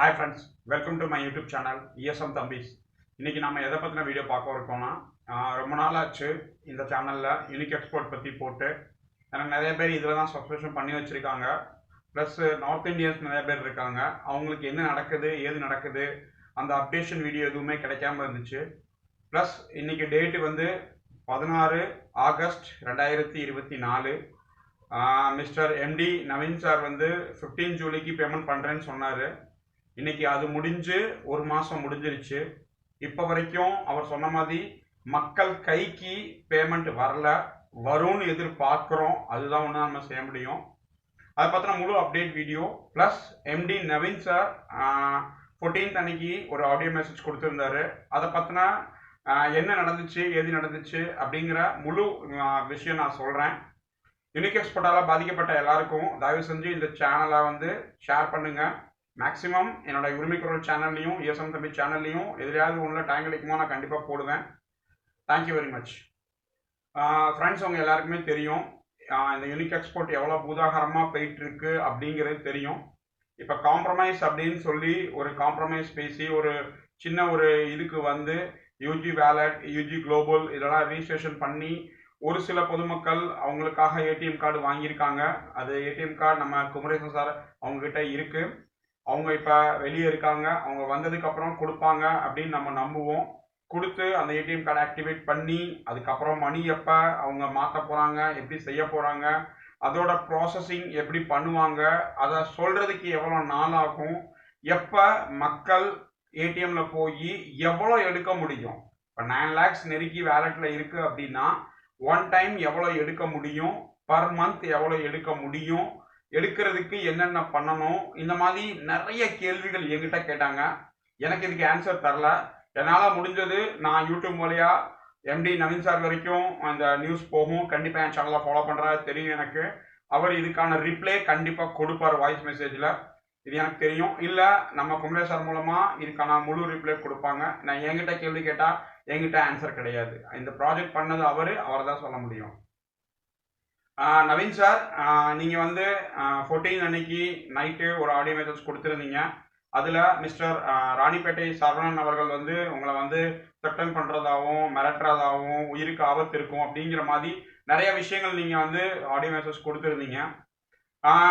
Hi friends welcome to my YouTube channel ESM தம்பிஸ் இன்றைக்கி நம்ம எதை பற்றின வீடியோ பார்க்க இருக்கோம்னா ரொம்ப நாள் ஆச்சு இந்த சேனலில் யூனிக் எக்ஸ்போர்ட் பற்றி போட்டு எனக்கு நிறைய பேர் இதில் தான் சப்ஸ்கிரிப்ஷன் பண்ணி வச்சுருக்காங்க. ப்ளஸ் நார்த் இந்தியன்ஸ் நிறைய பேர் இருக்காங்க. அவங்களுக்கு என்ன நடக்குது ஏது நடக்குது அந்த அப்டேஷன் வீடியோ எதுவுமே கிடைக்காம இருந்துச்சு. ப்ளஸ் இன்னைக்கு டேட்டு வந்து பதினாறு ஆகஸ்ட் ரெண்டாயிரத்தி இருபத்தி நாலு. மிஸ்டர் எம்டி நவீன் சார் வந்து ஃபிஃப்டீன் ஜூலைக்கு பேமெண்ட் பண்ணுறேன்னு சொன்னார். இன்னைக்கு அது முடிஞ்சு ஒரு மாதம் முடிஞ்சிருச்சு. இப்போ வரைக்கும் அவர் சொன்ன மாதிரி மக்கள் கைக்கு பேமெண்ட் வரல. வரும்னு எதிர்பார்க்குறோம். அதுதான் ஒன்று நம்ம செய்ய முடியும். அதை பற்றின முழு update video plus MD Naveen sir fourteenth அன்னைக்கு ஒரு ஆடியோ மெசேஜ் கொடுத்துருந்தாரு. அதை பற்றின என்ன நடந்துச்சு எது நடந்துச்சு அப்படிங்கிற முழு விஷயம் நான் சொல்கிறேன் யூனிக் எக்ஸ்போர்ட்டால் பாதிக்கப்பட்ட எல்லாருக்கும் தயவு செஞ்சு இந்த சேனலை வந்து ஷேர் பண்ணுங்கள் மேக்ஸிமம் என்னோட உரிமைக்குரல் சேனல்லையும் இஎஸ்எம் தம்பி சேனல்லையும் எதிலையாவது உள்ள டைம் கிடைக்குமோ நான் கண்டிப்பாக போடுவேன். தேங்க்யூ வெரி மச் ஃப்ரெண்ட்ஸ் அவங்க எல்லாருக்குமே தெரியும். இந்த யூனிக் எக்ஸ்போர்ட் எவ்வளோ பூதாகரமாக போயிட்டுருக்கு அப்படிங்கிறது தெரியும். இப்போ காம்ப்ரமைஸ் அப்படின்னு சொல்லி ஒரு காம்ப்ரமைஸ் பேசி ஒரு சின்ன ஒரு இதுக்கு வந்து யூஜி வேலட் யூஜி குளோபல் இதெல்லாம் ரிஜிஸ்ட்ரேஷன் பண்ணி ஒரு சில பொதுமக்கள் அவங்களுக்காக ஏடிஎம் கார்டு வாங்கியிருக்காங்க. அது ஏடிஎம் கார்டு நம்ம குமரேசன் சார் அவங்கக்கிட்ட இருக்குது அவங்க இப்போ வெளியே இருக்காங்க அவங்க வந்ததுக்கப்புறம் கொடுப்பாங்க அப்படின்னு நம்ம நம்புவோம். கொடுத்து அந்த ஏடிஎம் கார்டு ஆக்டிவேட் பண்ணி அதுக்கப்புறம் மணி எப்போ அவங்க மாற்ற போகிறாங்க எப்படி செய்ய போகிறாங்க அதோட ப்ராசஸிங் எப்படி பண்ணுவாங்க அதை சொல்கிறதுக்கு எவ்வளோ நாள் ஆகும் எப்போ மக்கள் ஏடிஎம்ல போய் எவ்வளோ எடுக்க முடியும். இப்போ நைன் லேக்ஸ் நெருக்கி வேலெட்டில் இருக்குது அப்படின்னா ஒன் டைம் எவ்வளோ எடுக்க முடியும் பர் மந்த் எவ்வளோ எடுக்க முடியும் எடுக்கிறதுக்கு என்னென்ன பண்ணணும்? இந்த மாதிரி நிறைய கேள்விகள் என்கிட்ட கேட்டாங்க. எனக்கு இதுக்கு ஆன்சர் தரல. என்னால் முடிஞ்சது நான் யூடியூப் வழியா எம்டி நவீன் சார் வரைக்கும் அந்த நியூஸ் போகும். கண்டிப்பாக என் சேனலை ஃபாலோ பண்ணுறாரு தெரியும் எனக்கு. அவர் இதுக்கான ரிப்ளை கண்டிப்பாக கொடுப்பார் வாய்ஸ் மெசேஜில் இது எனக்கு தெரியும். இல்லை நம்ம குமரே சார் மூலமாக இதுக்கான முழு ரிப்ளை கொடுப்பாங்க. நான் என்கிட்ட கேள்வி கேட்டால் என்கிட்ட ஆன்சர் கிடையாது. இந்த ப்ராஜெக்ட் பண்ணது அவர் அவர் தான் சொல்ல முடியும். நவீன் சார் நீங்கள் வந்து ஃபோர்டீன் அன்னைக்கு நைட்டு ஒரு ஆடியோ மெசேஜ் கொடுத்துருந்தீங்க. அதில் மிஸ்டர் ராணிப்பேட்டை சரவணன் அவர்கள் வந்து உங்களை வந்து த்ரெட்டன் பண்ணுறதாகவும் மிரட்டுறதாகவும் உயிருக்கு ஆபத்து இருக்கும் அப்படிங்கிற மாதிரி நிறைய விஷயங்கள் நீங்கள் வந்து ஆடியோ மெசேஜ் கொடுத்துருந்தீங்க.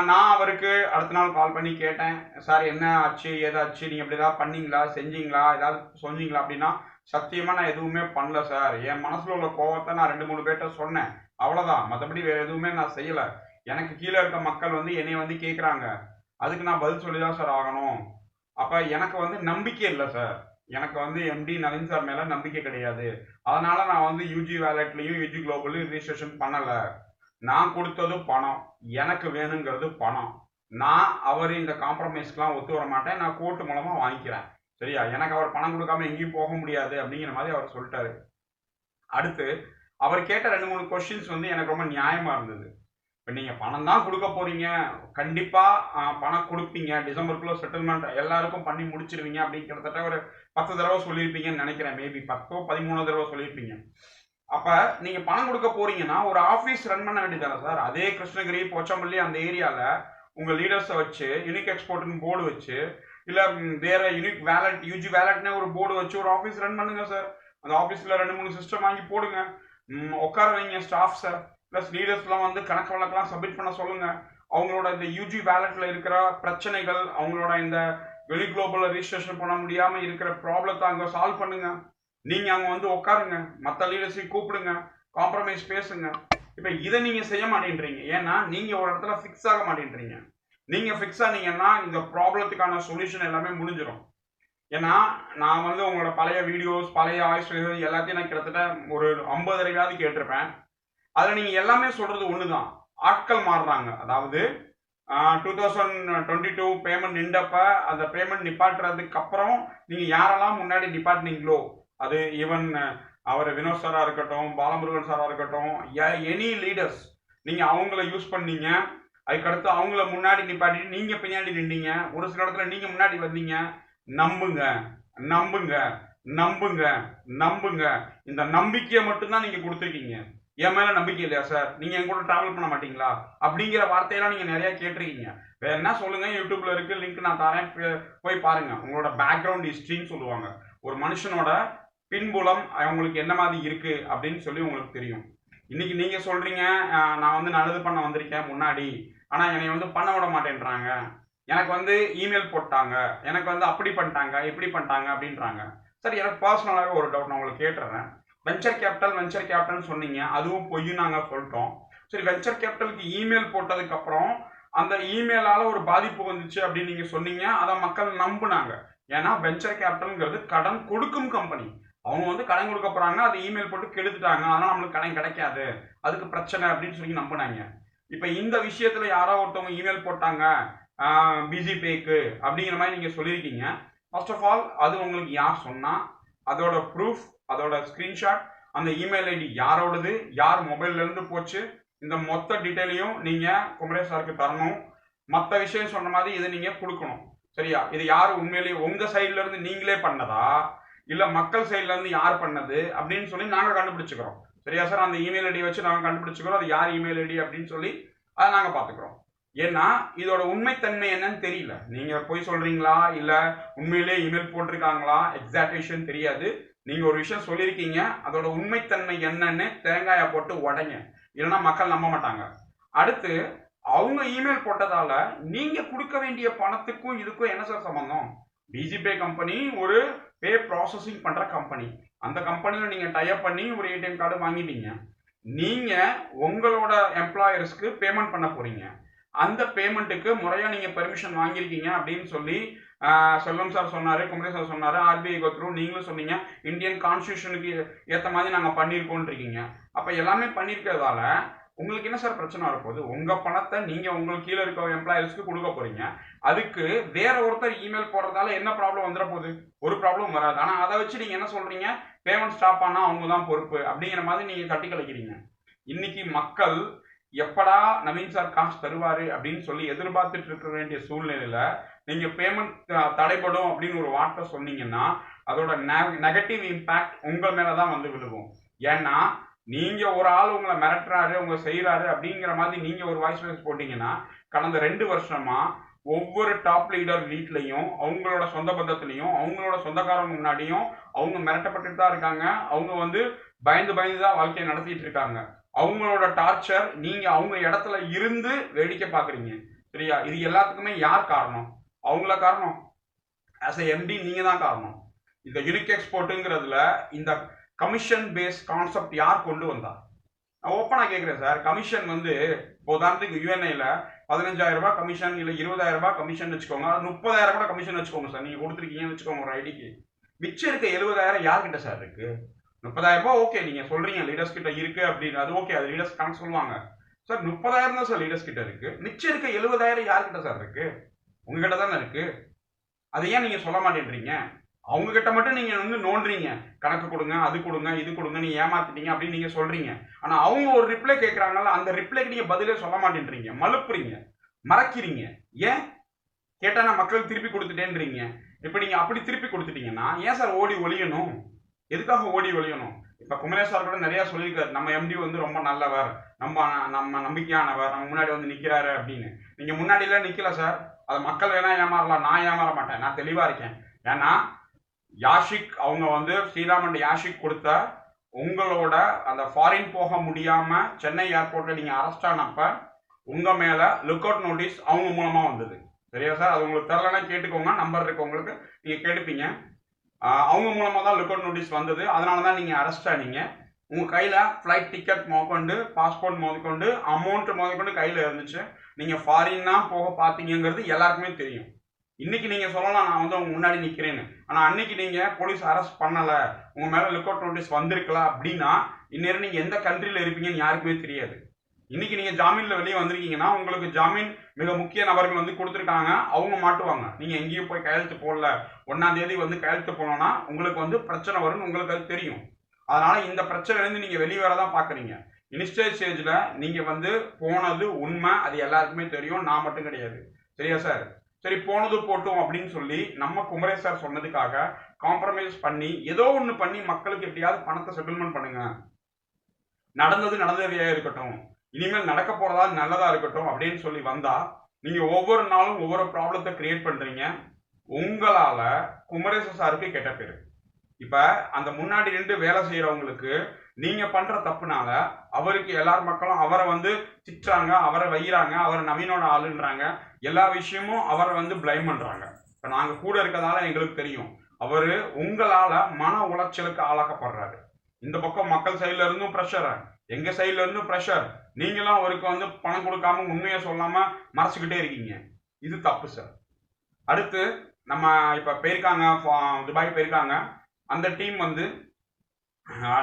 நான் அவருக்கு அடுத்த நாள் கால் பண்ணி கேட்டேன். சார் என்ன ஆச்சு? ஏதாச்சு? நீங்கள் இப்படி ஏதாவது பண்ணீங்களா? செஞ்சீங்களா? ஏதாவது சொன்னீங்களா அப்படின்னா சத்தியமாக நான் எதுவுமே பண்ணல சார். என் மனசில் உள்ள கோவத்தை நான் ரெண்டு மூணு பேர்கிட்ட சொன்னேன். அவ்வளோதான் மற்றபடி வேறு எதுவுமே நான் செய்யலை. எனக்கு கீழே இருக்க மக்கள் வந்து என்னை வந்து கேட்குறாங்க அதுக்கு நான் பதில் சொல்லி தான் சார் ஆகணும். அப்போ எனக்கு வந்து நம்பிக்கை இல்லை சார். எனக்கு வந்து எம்டி நவீன் சார் மேலே நம்பிக்கை கிடையாது. அதனால நான் வந்து யூஜி வேலட்லையும் யூஜி குளோபல்லையும் ரிஜிஸ்ட்ரேஷன் பண்ணலை. நான் கொடுத்தது பணம். எனக்கு வேணுங்கிறது பணம். நான் அவர் இந்த காம்ப்ரமைஸ்க்கெலாம் ஒத்து வர மாட்டேன். நான் கோர்ட்டு மூலமாக வாங்கிக்கிறேன். சரியா? எனக்கு அவர் பணம் கொடுக்காம எங்கேயும் போக முடியாது அப்படிங்கிற மாதிரி அவர் சொல்லிட்டாரு. அடுத்து அவர் கேட்ட ரெண்டு மூணு கொஸ்டின்ஸ் வந்து எனக்கு ரொம்ப நியாயமா இருந்தது. இப்போ நீங்கள் பணம் தான் கொடுக்க போறீங்க. கண்டிப்பாக பணம் கொடுப்பீங்க. டிசம்பருக்குள்ள செட்டில்மெண்ட் எல்லாருக்கும் பண்ணி முடிச்சிருவீங்க அப்படின்னு கிட்டத்தட்ட ஒரு பத்து தடவை சொல்லியிருப்பீங்கன்னு நினைக்கிறேன். மேபி பத்தோ பதிமூணோ தடவை சொல்லியிருப்பீங்க. அப்போ நீங்கள் பணம் கொடுக்க போறீங்கன்னா ஒரு ஆஃபீஸ் ரன் பண்ண வேண்டியதானே சார்? அதே கிருஷ்ணகிரி போச்சம்பள்ளி அந்த ஏரியாவில் உங்கள் லீடர்ஸை வச்சு யூனிக் எக்ஸ்போர்ட்னு போர்டு வச்சு இல்லை வேற யூனிக் வேலட் யூஜி வேலட்னே ஒரு போர்டு வச்சு ஒரு ஆஃபீஸ் ரன் பண்ணுங்க சார் அந்த ஆஃபீஸில் ரெண்டு மூணு சிஸ்டம் வாங்கி போடுங்க. உட்கார வைங்க ஸ்டாஃப் சார் ப்ளஸ் லீடர்ஸ்லாம் வந்து கணக்கு வழக்கெல்லாம் சப்மிட் பண்ண சொல்லுங்க. அவங்களோட இந்த யூஜி வேலட்ல இருக்கிற பிரச்சனைகள் அவங்களோட இந்த வெளி குளோபலில் ரிஜிஸ்ட்ரேஷன் பண்ண முடியாம இருக்கிற ப்ராப்ளத்தை அங்கே சால்வ் பண்ணுங்க. நீங்க அங்க வந்து உட்காருங்க. மற்ற லீடர்ஸையும் கூப்பிடுங்க. காம்ப்ரமைஸ் பேசுங்க. இப்போ இதை நீங்க செய்ய மாட்டேன்றீங்க. ஏன்னா நீங்க ஒரு இடத்துல ஃபிக்ஸ் ஆக மாட்டேன்றீங்க. நீங்கள் ஃபிக்ஸ் ஆனீங்கன்னா இந்த ப்ராப்ளத்துக்கான சொல்யூஷன் எல்லாமே முடிஞ்சிடும் ஏன்னா நான் வந்து உங்களோட பழைய வீடியோஸ் பழைய வாய்ஸ் எல்லாத்தையும் நான் கிட்டத்தட்ட ஒரு ஐம்பது தடவையாவது கேட்டிருப்பேன். அதில் நீங்கள் எல்லாமே சொல்கிறது ஒன்று தான் ஆட்கள் மாறுறாங்க. அதாவது two thousand twenty two payment நின்றப்ப அந்த பேமெண்ட் நிப்பாட்டுறதுக்கு அப்புறம் நீங்கள் யாரெல்லாம் முன்னாடி நிப்பாட்டினீங்களோ அது ஈவன் அவர் வினோத் சாராக இருக்கட்டும் பாலமுருகன் சாராக இருக்கட்டும் எனி லீடர்ஸ் நீங்கள் அவங்கள யூஸ் பண்ணீங்க. அதுக்கடுத்து அவங்கள முன்னாடி நிப்பாட்டிட்டு நீங்கள் பின்னாடி நின்றீங்க. ஒரு சில இடத்துல நீங்கள் முன்னாடி வந்தீங்க. நம்புங்க நம்புங்க நம்புங்க நம்புங்க. இந்த நம்பிக்கையை மட்டும்தான் நீங்க கொடுத்துருக்கீங்க. என் மேல நம்பிக்கை இல்லையா சார் நீங்க என் கூட டிராவல் பண்ண மாட்டீங்களா? அப்படிங்கிற வார்த்தையெல்லாம் நீங்க நிறைய கேட்டிருக்கீங்க. வேற என்ன சொல்லுங்க? யூடியூப்ல இருக்கு லிங்க் நான் தரேன். போய் பாருங்க. உங்களோட பேக்ரவுண்ட் ஹிஸ்ட்ரின்னு சொல்லுவாங்க. ஒரு மனுஷனோட பின்புலம் அவங்களுக்கு என்ன மாதிரி இருக்கு அப்படின்னு சொல்லி உங்களுக்கு தெரியும். இன்னைக்கு நீங்க சொல்றீங்க நான் வந்து நல்லது பண்ண வந்திருக்கேன் முன்னாடி. ஆனால் என்னை வந்து பண்ண விட மாட்டேன்றாங்க. எனக்கு வந்து இமெயில் போட்டாங்க. எனக்கு வந்து அப்படி பண்ணிட்டாங்க இப்படி பண்ணிட்டாங்க அப்படின்றாங்க. சரி எனக்கு பர்சனலாகவே ஒரு டவுட் நான் உங்களுக்கு கேட்டுறேன். வெஞ்சர் கேபிட்டல் வெஞ்சர் கேபிட்டல்னு சொன்னீங்க. அதுவும் பொய்யும் நாங்கள் சொல்லிட்டோம். சரி வெஞ்சர் கேபிட்டலுக்கு இமெயில் போட்டதுக்கப்புறம் அந்த இமெயிலால் ஒரு பாதிப்பு வந்துச்சு அப்படின்னு நீங்கள் சொன்னீங்க. அதை மக்கள் நம்புனாங்க. ஏன்னா வெஞ்சர் கேபிட்டல்ங்கிறது கடன் கொடுக்கும் கம்பெனி அவங்க வந்து கடன் கொடுக்க போகிறாங்க அதை இமெயில் போட்டு கெடுத்துட்டாங்க. அதனால் நம்மளுக்கு கடன் கிடைக்காது. அதுக்கு பிரச்சனை அப்படின்னு சொல்லி நம்பினாங்க. இப்ப இந்த விஷயத்துல யாரோ ஒருத்தவங்க இமெயில் போட்டாங்க பிஜி பேக்கு அப்படிங்கிற மாதிரி நீங்க சொல்லியிருக்கீங்க ஃபர்ஸ்ட் ஆஃப் ஆல் அது உங்களுக்கு யார் சொன்னா அதோட ப்ரூஃப் அதோட ஸ்கிரீன்ஷாட் அந்த இமெயில் ஐடி யாரோடது யார் மொபைல்ல இருந்து போச்சு இந்த மொத்த டீட்டெயிலையும் நீங்க குமரேஷ் சாருக்கு தரணும். மற்ற விஷயம் சொன்ன மாதிரி இதை நீங்க கொடுக்கணும். சரியா? இது யார் உண்மையிலேயே உங்க சைட்ல இருந்து நீங்களே பண்ணதா? இல்ல மக்கள் சைட்ல இருந்து யார் பண்ணது? அப்படின்னு சொல்லி நாங்கள் கண்டுபிடிச்சுக்கிறோம். சரியா சார்? அந்த இமெயில் ஐடி வச்சு நாங்கள் கண்டுபிடிச்சிக்கிறோம். அது யார் இமெயில் ஐடி அப்படின்னு சொல்லி அதை நாங்கள் பார்த்துக்குறோம். ஏன்னா இதோட உண்மைத்தன்மை என்னன்னு தெரியல. நீங்கள் போய் சொல்கிறீங்களா இல்லை உண்மையிலே இமெயில் போட்டிருக்காங்களா? எக்ஸாக்டேஷன் தெரியாது. நீங்கள் ஒரு விஷயம் சொல்லியிருக்கீங்க. அதோட உண்மைத்தன்மை என்னன்னு தேங்காயை போட்டு உடைங்க. இல்லைன்னா மக்கள் நம்ப மாட்டாங்க. அடுத்து அவங்க இமெயில் போட்டதால நீங்கள் கொடுக்க வேண்டிய பணத்துக்கும் இதுக்கும் என்ன சார் சம்பந்தம்? பிஜிபே கம்பெனி ஒரு பே ப்ராசஸிங் பண்ற கம்பெனி அந்த கம்பெனியில் நீங்க டைப் பண்ணி ஒரு ஏடிஎம் கார்டு வாங்கிட்டீங்க. நீங்க உங்களோட எம்ப்ளாயர்ஸ்க்கு பேமெண்ட் பண்ண போறீங்க. அந்த பேமெண்ட்டுக்கு முறையா நீங்க பெர்மிஷன் வாங்கியிருக்கீங்க அப்படின்னு சொல்லி செல்வம் சார் சொன்னாரு குமரே சார் சொன்னாரு ஆர்பிஐ கோத்ரூ நீங்களும் சொன்னீங்க இந்தியன் கான்ஸ்டியூஷனுக்கு ஏற்ற மாதிரி நாங்கள் பண்ணியிருக்கோன்றிருக்கீங்க அப்போ எல்லாமே பண்ணியிருக்கிறதால உங்களுக்கு என்ன சார் பிரச்சனை வரப்போகுது? உங்க பணத்தை நீங்க உங்களுக்கு கீழே இருக்க எம்ப்ளாயர்ஸ்க்கு கொடுக்க போறீங்க. அதுக்கு வேற ஒருத்தர் இமெயில் போடுறதால என்ன ப்ராப்ளம் வந்துட போகுது? ஒரு ப்ராப்ளம் வராது. ஆனா அதை வச்சு நீங்க என்ன சொல்றீங்க? பேமெண்ட் ஸ்டாப் ஆனா அவங்க தான் பொறுப்பு. அப்படிங்கிற மாதிரி நீங்க கட்டி கலைக்கிறீங்க. இன்னைக்கு மக்கள் எப்படா நவீன் சார் காசு தருவாரு அப்படின்னு சொல்லி எதிர்பார்த்துட்டு இருக்க வேண்டிய சூழ்நிலையில நீங்க பேமெண்ட் தடைபடும் அப்படின்னு ஒரு வார்த்தை சொன்னீங்கன்னா அதோட நெகட்டிவ் இம்பாக்ட் உங்க மேலதான் வந்து விழுகும் ஏன்னா நீங்க ஒரு ஆள் உங்களை மிரட்டுறாரு உங்க செய்யறாரு அப்படிங்கிற மாதிரி நீங்க ஒரு வாய்ஸ் மெசேஜ் போட்டீங்கன்னா கடந்த ரெண்டு வருஷமா ஒவ்வொரு டாப் லீடர் வீட்லையும் அவங்களோட சொந்த பந்தத்துலயும் அவங்களோட சொந்தக்காரங்க முன்னாடியும் அவங்க மிரட்டப்பட்டுட்டு தான் இருக்காங்க. அவங்க வந்து பயந்து பயந்து தான் வாழ்க்கையை நடத்திட்டு இருக்காங்க. அவங்களோட டார்ச்சர் நீங்க அவங்க இடத்துல இருந்து வேடிக்கை பாக்குறீங்க சரியா? இது எல்லாத்துக்குமே யார் காரணம்? அவங்கள காரணம். ஆஸ் எ எம்டி நீங்க தான் காரணம். இந்த யுனிக் எக்ஸ்போர்ட்டுங்கிறதுல இந்த கமிஷன் பேஸ் கான்செப்ட் யார் கொண்டு வந்தா? நான் ஓப்பனாக கேட்குறேன் சார். கமிஷன் வந்து இப்போ உதாரணத்துக்கு யூஎன்ஐல பதினஞ்சாயிரம் ரூபாய் கமிஷன் இல்லை இருபதாயிரம் ரூபாய் கமிஷன் வச்சுக்கோங்க. முப்பதாயிரம் கூட கமிஷன் வச்சுக்கோங்க சார். நீங்கள் கொடுத்துருக்கீங்கன்னு வச்சுக்கோங்க ஒரு ஐடிக்கு மிச்சம் இருக்க எழுபதாயிரம் யார்கிட்ட சார் இருக்கு? முப்பதாயிரம் ரூபாய் ஓகே நீங்கள் சொல்கிறீங்க லீடர்ஸ் கிட்ட இருக்கு அப்படின்னு. அது ஓகே அது லீடர்ஸ் கணக்கு சொல்லுவாங்க. சார் முப்பதாயிரம் தான் சார் லீடர்ஸ் கிட்ட இருக்கு. மிச்சம் இருக்க எழுபதாயிரம் யார்கிட்ட சார் இருக்கு? உங்ககிட்ட தானே இருக்கு? அதை ஏன் நீங்கள் சொல்ல மாட்டேன்றீங்க? அவங்க கிட்ட மட்டும் நீங்க வந்து நோண்டுறீங்க. கணக்கு கொடுங்க அது கொடுங்க இது கொடுங்க நீ ஏமாத்திட்டீங்க அப்படின்னு நீங்க சொல்றீங்க. ஆனா அவங்க ஒரு ரிப்ளை கேட்கறாங்கல்ல அந்த ரிப்ளைக்கு நீங்க பதிலே சொல்ல மாட்டேன்றீங்க. மலுப்புறீங்க மறக்கிறீங்க. ஏன்? கேட்டா நான் மக்களுக்கு திருப்பி கொடுத்துட்டேன்றீங்க. இப்ப நீங்க அப்படி திருப்பி கொடுத்துட்டீங்கன்னா ஏன் சார் ஓடி ஒழியணும்? எதுக்காக ஓடி ஒழியணும்? இப்ப குமரேஷ் சார் கூட நிறைய சொல்லியிருக்காரு. நம்ம எம்டி வந்து ரொம்ப நல்லவர். நம்ம நம்ம நம்பிக்கையானவர். நம்ம முன்னாடி வந்து நிக்கிறாரு அப்படின்னு. நீங்க முன்னாடி எல்லாம் நிக்கல சார். அது மக்கள் வேணா ஏமாறலாம். நான் ஏமாற மாட்டேன். நான் தெளிவா இருக்கேன். ஏன்னா யாஷிக் அவங்க வந்து ஸ்ரீராமன் யாஷிக் கொடுத்த உங்களோட அந்த ஃபாரின் போக முடியாமல் சென்னை ஏர்போர்ட்டில் நீங்கள் அரெஸ்ட் ஆனப்ப உங்கள் மேலே லுக் அவுட் நோட்டீஸ் அவங்க மூலமாக வந்தது. சரியா சார் அது உங்களுக்கு தெரிலனா கேட்டுக்கோங்க. நம்பர் இருக்கு உங்களுக்கு. நீங்கள் கேட்டுப்பீங்க. அவங்க மூலமாக தான் லுக் அவுட் நோட்டீஸ் வந்தது. அதனால தான் நீங்கள் அரெஸ்ட் ஆனீங்க. உங்கள் கையில் ஃப்ளைட் டிக்கெட் முதற்கொண்டு பாஸ்போர்ட் முதற்கொண்டு அமௌண்ட் முதற்கொண்டு கையில் இருந்துச்சு. நீங்கள் ஃபாரின்னா போக பார்த்தீங்கங்கிறது எல்லாருக்குமே தெரியும். இன்னைக்கு நீங்க சொல்லலாம் நான் வந்து உங்க முன்னாடி நிக்கிறேன்னு. ஆனா அன்னைக்கு நீங்க போலீஸ் அரெஸ்ட் பண்ணல. உங்க மேல லுக் அவுட் நோட்டீஸ் வந்திருக்கல அப்படின்னா இந்நேரம் நீங்க எந்த கண்ட்ரில இருப்பீங்கன்னு யாருக்குமே தெரியாது. இன்னைக்கு நீங்க ஜாமீன்ல வெளியே வந்திருக்கீங்கன்னா உங்களுக்கு ஜாமீன் மிக முக்கிய நபர்கள் வந்து கொடுத்துருக்காங்க. அவங்க மாட்டுவாங்க. நீங்க எங்கேயும் போய் கையெழுத்து போடல. ஒன்னாம் தேதி வந்து கையெழுத்து போனோம்னா உங்களுக்கு வந்து பிரச்சனை வரும்னு உங்களுக்கு அது தெரியும். அதனால இந்த பிரச்சனைலேருந்து நீங்க வெளியே வரதான் பாக்குறீங்க. இனிஷியல் ஸ்டேஜ்ல நீங்க வந்து போனது உண்மை. அது எல்லாருக்குமே தெரியும். நான் மட்டும் கிடையாது. சரியா சார் சரி போனது போட்டும் அப்படின்னு சொல்லி நம்ம குமரேஷ் சார் சொன்னதுக்காக காம்ப்ரமைஸ் பண்ணி ஏதோ ஒன்று பண்ணி மக்களுக்கு எப்படியாவது பணத்தை செட்டில்மெண்ட் பண்ணுங்க. நடந்தது நடந்ததையே இருக்கட்டும். இனிமேல் நடக்க போறதா நல்லதா இருக்கட்டும் அப்படின்னு சொல்லி வந்தா நீங்க ஒவ்வொரு நாளும் ஒவ்வொரு ப்ராப்ளத்தை கிரியேட் பண்றீங்க. உங்களால குமரேச சாருக்கு கெட்ட பேரு. இப்ப அந்த முன்னாடி நின்று வேலை செய்யறவங்களுக்கு நீங்க பண்ற தப்புனால அவருக்கு எல்லார் மக்களும் அவரை வந்து திட்டுறாங்க அவரை வையிறாங்க அவரை நவீனோட ஆளுன்றாங்க. எல்லா விஷயமும் அவரை வந்து பிளைம் பண்றாங்க. இப்ப நாங்க கூட இருக்கிறதால எங்களுக்கு தெரியும். அவரு உங்களால மன உளைச்சலுக்கு ஆளாக்கப்படுறாரு. இந்த பக்கம் மக்கள் சைடுல இருந்தும் ப்ரெஷர் எங்க சைடுல இருந்தும் ப்ரெஷர் நீங்களாம் அவருக்கு வந்து பணம் கொடுக்காம உண்மையை சொல்லாம மறைச்சிக்கிட்டே இருக்கீங்க. இது தப்பு சார் அடுத்து நம்ம இப்ப போயிருக்காங்க ஃபா- துபாய் போயிருக்காங்க. அந்த டீம் வந்து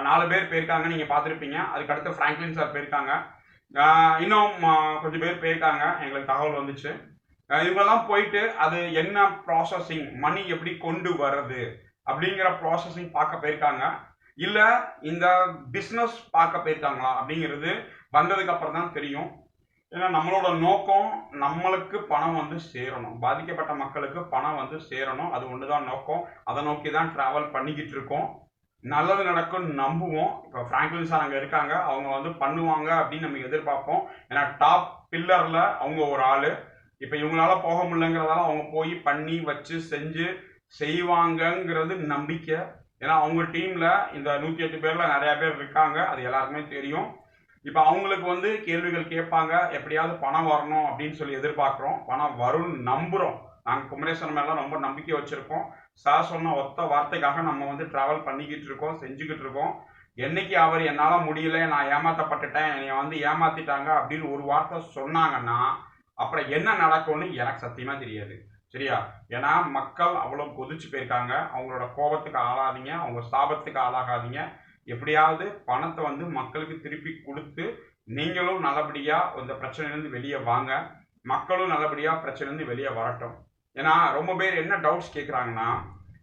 நாலு பேர் போயிருக்காங்க நீங்கள் பார்த்துருப்பீங்க. அதுக்கடுத்து ஃப்ராங்க்லின் சார் போயிருக்காங்க. இன்னும் கொஞ்சம் பேர் போயிருக்காங்க. எங்களுக்கு தகவல் வந்துச்சு. இவங்கெல்லாம் போயிட்டு அது என்ன ப்ராசஸிங் மணி எப்படி கொண்டு வர்றது அப்படிங்கிற ப்ராசஸிங் பார்க்க போயிருக்காங்க. இல்லை இந்த பிஸ்னஸ் பார்க்க போயிருக்காங்களா அப்படிங்கிறது வந்ததுக்கு அப்புறம் தான் தெரியும். ஏன்னா நம்மளோட நோக்கம் நம்மளுக்கு பணம் வந்து சேரணும். பாதிக்கப்பட்ட மக்களுக்கு பணம் வந்து சேரணும். அது ஒண்ணுதான் நோக்கம். அதை நோக்கி தான் ட்ராவல் பண்ணிக்கிட்டு இருக்கோம். நல்லது நடக்கும் நம்புவோம். இப்போ ஃப்ராங்க்லின் சார் அங்கே இருக்காங்க. அவங்க வந்து பண்ணுவாங்க அப்படின்னு நம்ம எதிர்பார்ப்போம். ஏன்னா டாப் பில்லரில் அவங்க ஒரு ஆள். இப்போ இவங்களால போக முடியலங்கிறதால அவங்க போய் பண்ணி வச்சு செஞ்சு செய்வாங்கங்கிறது நம்பிக்கை. ஏன்னா அவங்க டீமில் இந்த நூற்றி எட்டு பேரில் நிறையா பேர் இருக்காங்க. அது எல்லாருக்குமே தெரியும். இப்போ அவங்களுக்கு வந்து கேள்விகள் கேட்பாங்க. எப்படியாவது பணம் வரணும் அப்படின்னு சொல்லி எதிர்பார்க்குறோம். பணம் வரும்னு நம்புகிறோம் நாங்கள் குமரேஸ்வரன் மேலாம் ரொம்ப நம்பிக்கை வச்சுருக்கோம். சார் சொன்ன ஒத்த வார்த்தைக்காக நம்ம வந்து ட்ராவல் பண்ணிக்கிட்டு இருக்கோம் செஞ்சுக்கிட்டு இருக்கோம். என்னைக்கு அவர் என்னால் முடியல நான் ஏமாத்தப்பட்டுட்டேன் என்னை வந்து ஏமாத்திட்டாங்க அப்படின்னு ஒரு வார்த்தை சொன்னாங்கன்னா அப்புறம் என்ன நடக்கும்னு எனக்கு சத்தியமாக தெரியாது. சரியா? ஏன்னா மக்கள் அவ்வளோ கொதிச்சு போயிருக்காங்க. அவங்களோட கோபத்துக்கு ஆளாதீங்க. அவங்க சாபத்துக்கு ஆளாகாதீங்க. எப்படியாவது பணத்தை வந்து மக்களுக்கு திருப்பி கொடுத்து நீங்களும் நல்லபடியாக இந்த பிரச்சனையிலேருந்து வெளியே வாங்க. மக்களும் நல்லபடியாக பிரச்சனையிலேருந்து வெளியே வரட்டும். ஏன்னா ரொம்ப பேர் என்ன டவுட்ஸ் கேட்குறாங்கன்னா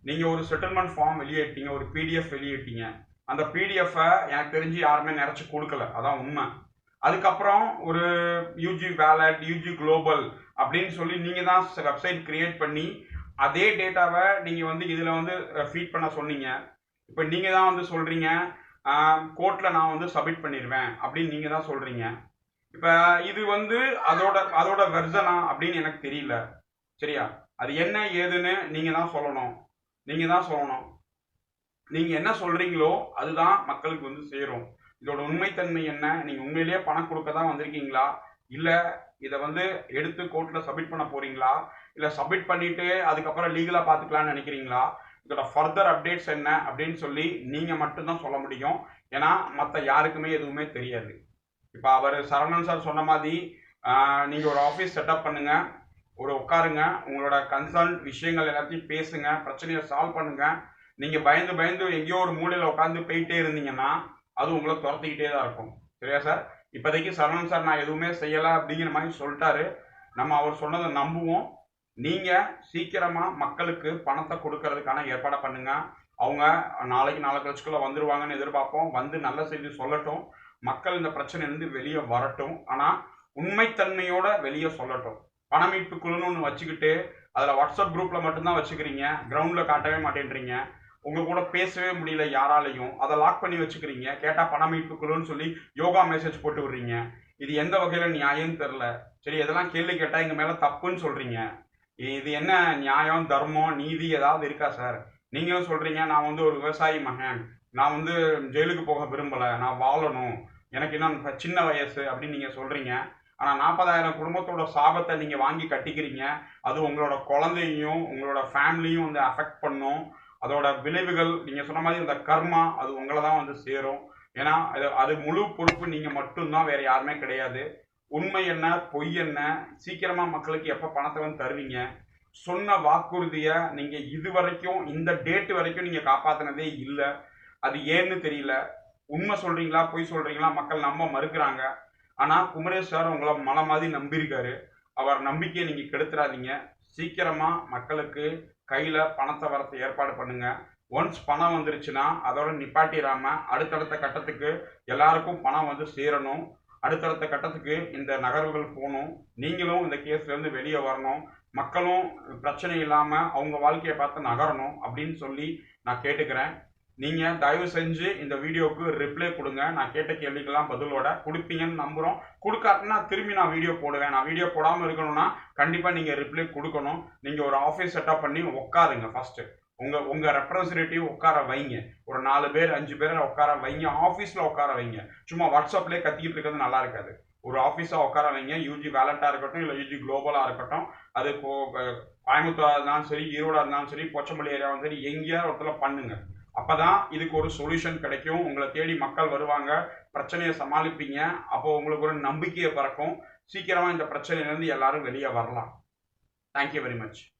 நீங்கள் ஒரு செட்டில்மெண்ட் ஃபார்ம் வெளியிட்டீங்க ஒரு பிடிஎஃப் வெளியிட்டீங்க. அந்த பிடிஎஃப்பை எனக்கு தெரிஞ்சு யாருமே நிறைச்சு கொடுக்கல. அதான் உண்மை. அதுக்கப்புறம் ஒரு யூஜி வேலட் யூஜி குளோபல் அப்படின்னு சொல்லி நீங்கள் தான் வெப்சைட் க்ரியேட் பண்ணி அதே டேட்டாவை நீங்கள் வந்து இதில் வந்து ஃபீட் பண்ண சொன்னீங்க. இப்போ நீங்கள் தான் வந்து சொல்கிறீங்க கோர்ட்டில் நான் வந்து சப்மிட் பண்ணிடுவேன் அப்படின்னு நீங்கள் தான் சொல்கிறீங்க இப்போ இது வந்து அதோட அதோட வெர்ஷனா அப்படின்னு எனக்கு தெரியல. சரியா? அது என்ன ஏதுன்னு நீங்க தான் சொல்லணும். நீங்க தான் சொல்லணும். நீங்க என்ன சொல்றீங்களோ அதுதான் மக்களுக்கு வந்து சேரும். இதோட உண்மைத்தன்மை என்ன? நீங்க உண்மையிலேயே பணம் கொடுக்க தான் வந்திருக்கீங்களா? இல்ல இதை வந்து எடுத்து கோர்ட்ல சப்மிட் பண்ண போறீங்களா? இல்ல சப்மிட் பண்ணிட்டு அதுக்கப்புறம் லீகலா பாத்துக்கலாம்னு நினைக்கிறீங்களா? இதோட ஃபர்தர் அப்டேட்ஸ் என்ன? அப்படின்னு சொல்லி நீங்க மட்டும்தான் சொல்ல முடியும். ஏன்னா மற்ற யாருக்குமே எதுவுமே தெரியாது. இப்போ அவர் சரவணன் சார் சொன்ன மாதிரி நீங்கள் ஒரு ஆஃபீஸ் செட்டப் பண்ணுங்கள் ஒரு உட்காருங்க. உங்களோட கன்சர்ன் விஷயங்கள் எல்லாத்தையும் பேசுங்க. பிரச்சனையை சால்வ் பண்ணுங்க. நீங்க பயந்து பயந்து எங்கேயோ ஒரு மூலையில உட்காந்து போயிட்டே இருந்தீங்கன்னா அது உங்களை துரத்திக்கிட்டே தான் இருக்கும். சரியா சார் இப்போதைக்கு சரவணன் சார் நான் எதுவுமே செய்யலை அப்படிங்கிற மாதிரி சொல்லிட்டாரு. நம்ம அவர் சொன்னதை நம்புவோம். நீங்க சீக்கிரமா மக்களுக்கு பணத்தை கொடுக்கறதுக்கான ஏற்பாடை பண்ணுங்க. அவங்க நாளைக்கு நாலு கழிச்சுக்குள்ள வந்துருவாங்கன்னு எதிர்பார்ப்போம். வந்து நல்ல செய்தி சொல்லட்டும். மக்கள் இந்த பிரச்சனையிலேருந்து வெளியே வரட்டும். ஆனால் உண்மைத்தன்மையோட வெளியே சொல்லட்டும். பண மீட்பு குழுன்னு ஒன்று வச்சுக்கிட்டு அதில் வாட்ஸ்அப் குரூப்பில் மட்டும்தான் வச்சுக்கிறீங்க. கிரவுண்டில் காட்டவே மாட்டேன்றீங்க. உங்கள் கூட பேசவே முடியல யாராலையும். அதை லாக் பண்ணி வச்சுக்கிறீங்க. கேட்டால் பண மீட்பு குழுன்னு சொல்லி யோகா மெசேஜ் போட்டு விடுறீங்க. இது எந்த வகையில் நியாயம்னு தெரில சரி இதெல்லாம் கேள்வி கேட்டால் எங்கள் மேலே தப்புன்னு சொல்கிறீங்க இது என்ன நியாயம் தர்மம் நீதி ஏதாவது இருக்கா சார்? நீங்களும் சொல்கிறீங்க நான் வந்து ஒரு விவசாயி மகன். நான் வந்து ஜெயிலுக்கு போக விரும்பலை. நான் வாழணும். எனக்கு இன்னும் சின்ன வயசு அப்படின்னு நீங்கள் சொல்கிறீங்க ஆனால் நாற்பதாயிரம் குடும்பத்தோட சாபத்தை நீங்கள் வாங்கி கட்டிக்கிறீங்க. அது உங்களோட குழந்தையும் உங்களோட ஃபேமிலியும் வந்து அஃபெக்ட் பண்ணும். அதோட விளைவுகள் நீங்கள் சொன்ன மாதிரி இந்த கர்மா அது உங்களை தான் வந்து சேரும். ஏன்னா அது அது முழு பொறுப்பு நீங்கள் மட்டும்தான் வேறு யாருமே கிடையாது. உண்மை என்ன பொய் என்ன சீக்கிரமாக மக்களுக்கு எப்போ பணத்தை வந்து தருவீங்க? சொன்ன வாக்குறுதியை நீங்கள் இது வரைக்கும் இந்த டேட்டு வரைக்கும் நீங்கள் காப்பாற்றினதே இல்லை. அது ஏன்னு தெரியல. உண்மை சொல்கிறீங்களா பொய் சொல்கிறீங்களா மக்கள் நம்ப மறுக்கிறாங்க. ஆனா குமரேஷ் சார் உங்களை மலை மாதிரி நம்பியிருக்காரு. அவர் நம்பிக்கையை நீங்க கெடுத்துறாதீங்க. சீக்கிரமா மக்களுக்கு கையில பணத்தை வரத்தை ஏற்பாடு பண்ணுங்க. ஒன்ஸ் பணம் வந்துருச்சுன்னா அதோட நிப்பாட்டிடாம அடுத்தடுத்த கட்டத்துக்கு எல்லாருக்கும் பணம் வந்து சேரணும். அடுத்தடுத்த கட்டத்துக்கு இந்த நகர்வுகள் போகணும். நீங்களும் இந்த கேஸ்லேருந்து வெளியே வரணும். மக்களும் பிரச்சனை இல்லாமல் அவங்க வாழ்க்கையை பார்த்து நகரணும் அப்படின்னு சொல்லி நான் கேட்டுக்கிறேன். நீங்கள் தயவு செஞ்சு இந்த வீடியோவுக்கு ரிப்ளை கொடுங்க. நான் கேட்ட கேள்விக்கெல்லாம் பதிலோட கொடுப்பீங்கன்னு நம்புகிறோம் கொடுக்காட்டினா திரும்பி நான் வீடியோ போடுவேன். நான் வீடியோ போடாமல் இருக்கணும்னா கண்டிப்பாக நீங்கள் ரிப்ளை கொடுக்கணும். நீங்கள் ஒரு ஆஃபீஸ் செட்டப் பண்ணி உட்காருங்க ஃபஸ்ட்டு உங்கள் உங்கள் ரெப்ரசன்டேட்டிவ் உட்கார வைங்க. ஒரு நாலு பேர் அஞ்சு பேர் உட்கார வைங்க. ஆஃபீஸில் உட்கார வைங்க. சும்மா வாட்ஸ்அப்லேயே கத்திக்கிட்டு இருக்கிறது நல்லா இருக்காது. ஒரு ஆஃபீஸாக உட்கார வைங்க. யூஜி வேலட்டாக இருக்கட்டும் இல்லை யூஜி குளோபலாக இருக்கட்டும். அது கோ- கோயம்புத்தூராக இருந்தாலும் சரி ஈரோடாக இருந்தாலும் சரி போச்சம்பள்ளி ஏரியாவும் சரி எங்கேயாவது பண்ணுங்கள் அப்போ தான் இதுக்கு ஒரு சொல்யூஷன் கிடைக்கும். உங்களை தேடி மக்கள் வருவாங்க. பிரச்சனையை சமாளிப்பீங்க. அப்போ உங்களுக்கு ஒரு நம்பிக்கையை பிறக்கும். சீக்கிரமாக இந்த பிரச்சனையிலேருந்து எல்லாரும் வெளியே வரலாம். Thank you very much